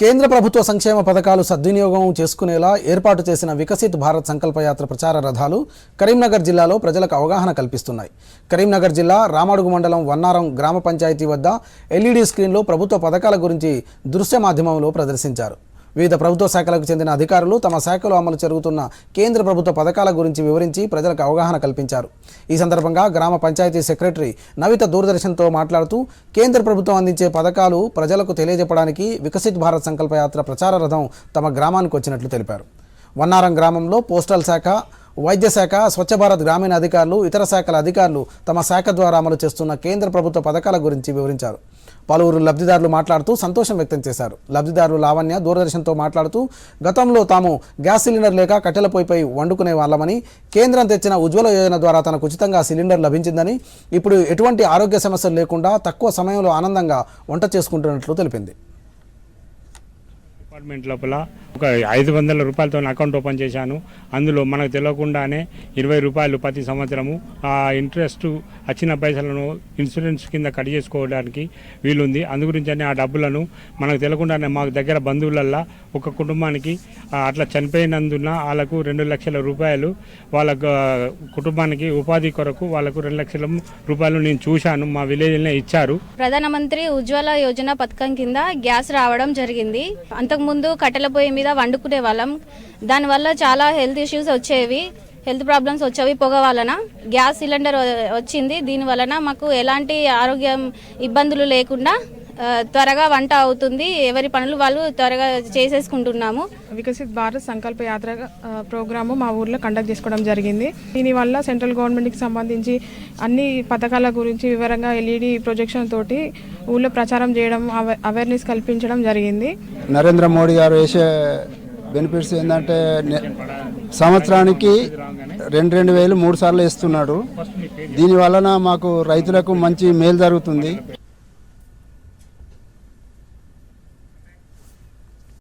కేంద్ర ప్రభుత్వ సంక్షేమ పథకాలు సద్వినియోగం చేసుకునేలా ఏర్పాటు చేసిన వికసిత్ భారత్ సంకల్పయాత్ర ప్రచార రథాలు కరీంనగర్ జిల్లాలో ప్రజలకు అవగాహన కల్పిస్తున్నాయి. కరీంనగర్ జిల్లా రామడుగు మండలం వన్నారం గ్రామ పంచాయతీ వద్ద ఎల్ఈడి స్క్రీన్లో ప్రభుత్వ పథకాల గురించి దృశ్య మాధ్యమంలో ప్రదర్శించారు. వివిధ ప్రభుత్వ శాఖలకు చెందిన అధికారులు తమ శాఖలో అమలు జరుగుతున్న కేంద్ర ప్రభుత్వ పథకాల గురించి వివరించి ప్రజలకు అవగాహన కల్పించారు. ఈ సందర్భంగా గ్రామ పంచాయతీ సెక్రటరీ నవిత దూరదర్శన్తో మాట్లాడుతూ కేంద్ర ప్రభుత్వం అందించే పథకాలు ప్రజలకు తెలియజెప్పడానికి వికసిత్ భారత్ సంకల్పయాత్ర ప్రచార రథం తమ గ్రామానికి వచ్చినట్లు తెలిపారు. వన్నారం గ్రామంలో పోస్టల్ శాఖ వైద్య శాఖ స్వచ్ఛ భారత్ గ్రామీణ అధికారులు ఇతర శాఖల అధికారులు తమ శాఖ ద్వారా అమలు చేస్తున్న కేంద్ర ప్రభుత్వ పథకాల గురించి వివరించారు. పలువురు లబ్ధిదారులు మాట్లాడుతూ సంతోషం వ్యక్తం చేశారు. లబ్ధిదారులు లావణ్య దూరదర్శన్తో మాట్లాడుతూ గతంలో తాము గ్యాస్ సిలిండర్ లేక కట్టెల పొయ్యిపై వండుకునే వాళ్ళమని కేంద్రం తెచ్చిన ఉజ్వల యోజన ద్వారా తనకు ఉచితంగా సిలిండర్ లభించిందని ఇప్పుడు ఎటువంటి ఆరోగ్య సమస్యలు లేకుండా తక్కువ సమయంలో ఆనందంగా వంట చేసుకుంటున్నట్లు తెలిపింది. డిపార్ట్మెంట్ లోపల ఒక ఐదు వందల రూపాయలతో అకౌంట్ ఓపెన్ చేశాను. అందులో మనకు తెలియకుండానే ఇరవై రూపాయలు ప్రతి సంవత్సరము ఆ ఇంట్రెస్ట్ వచ్చిన పైసలను ఇన్సూరెన్స్ కింద కట్ చేసుకోవడానికి వీలుంది. అందు గురించి ఆ డబ్బులను మనకు తెలియకుండానే మాకు దగ్గర బంధువులల్లా ఒక కుటుంబానికి అట్లా చనిపోయినందున వాళ్ళకు రెండు లక్షల రూపాయలు వాళ్ళ కుటుంబానికి ఉపాధి కొరకు వాళ్ళకు రెండు లక్షల రూపాయలు నేను చూశాను మా విలేజ్లోనే ఇచ్చారు. ప్రధానమంత్రి ఉజ్వల యోజన పథకం కింద గ్యాస్ రావడం జరిగింది. అంతకుముందు కట్టెల పొయ్యి మీద వండుకునే వాళ్ళం. దానివల్ల చాలా హెల్త్ ఇష్యూస్ వచ్చేవి. హెల్త్ ప్రాబ్లమ్స్ వచ్చేవి పొగ వలన గ్యాస్ సిలిండర్ వచ్చింది దీని వలన మాకు ఎలాంటి ఆరోగ్యం ఇబ్బందులు లేకుండా త్వరగా వంట అవుతుంది ఎవరి పనులు వాళ్ళు త్వరగా చేసేసుకుంటున్నాము. వికసిత్ భారత్ సంకల్ప యాత్ర ప్రోగ్రాము మా ఊర్లో కండక్ట్ చేసుకోవడం జరిగింది. దీనివల్ల సెంట్రల్ గవర్నమెంట్కి సంబంధించి అన్ని పథకాల గురించి వివరంగా ఎల్ఈడి ప్రొజెక్షన్ తోటి ఊళ్ళో ప్రచారం చేయడం అవ- అవేర్నెస్ కల్పించడం జరిగింది. నరేంద్ర మోడీ గారు వేసే బెనిఫిట్స్ ఏంటంటే నె- సంవత్సరానికి రెండు రెండు వేలు మూడు సార్లు ఇస్తున్నాడు దీని వలన మాకు రైతులకు మంచి మేలు జరుగుతుంది.